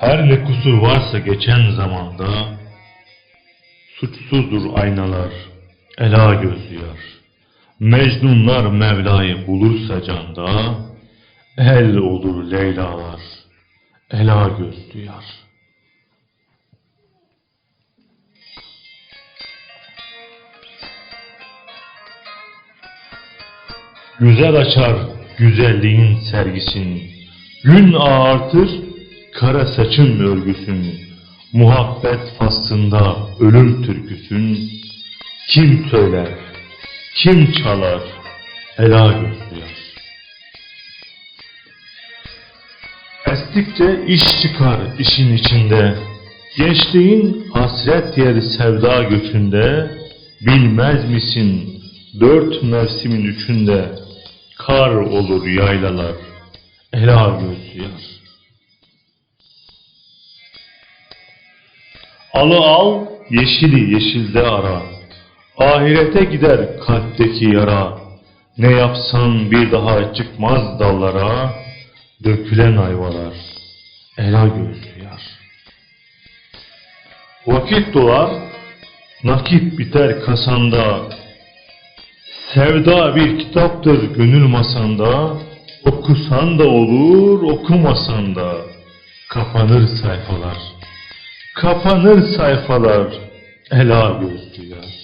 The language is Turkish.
Her ne kusur varsa geçen zamanda Suçsuzdur aynalar, ela gözlüyor. Mecnunlar Mevla'yı bulursa canda El olur Leylalar, ela gözlüyor. Güzel açar güzelliğin sergisin. Gün ağartır kara saçın örgüsün. Muhabbet faslında ölüm türküsün. Kim söyler, kim çalar, ela gözlüyor. Estikçe iş çıkar işin içinde. Gençliğin hasret yer sevda göçünde. Bilmez misin dört mevsimin üçünde kar olur yaylalar, ela gözlüyor. Alı al, yeşili yeşilde ara. Ahirete gider kalpteki yara. Ne yapsan bir daha çıkmaz dallara. Dökülen ayvalar, ela gözlüyor. Vakit dolar, nakit biter kasanda. Sevda bir kitaptır gönül masanda. Okusan da olur, okumasan da. Kapanır sayfalar. Kapanır sayfalar, ela gözlüyor.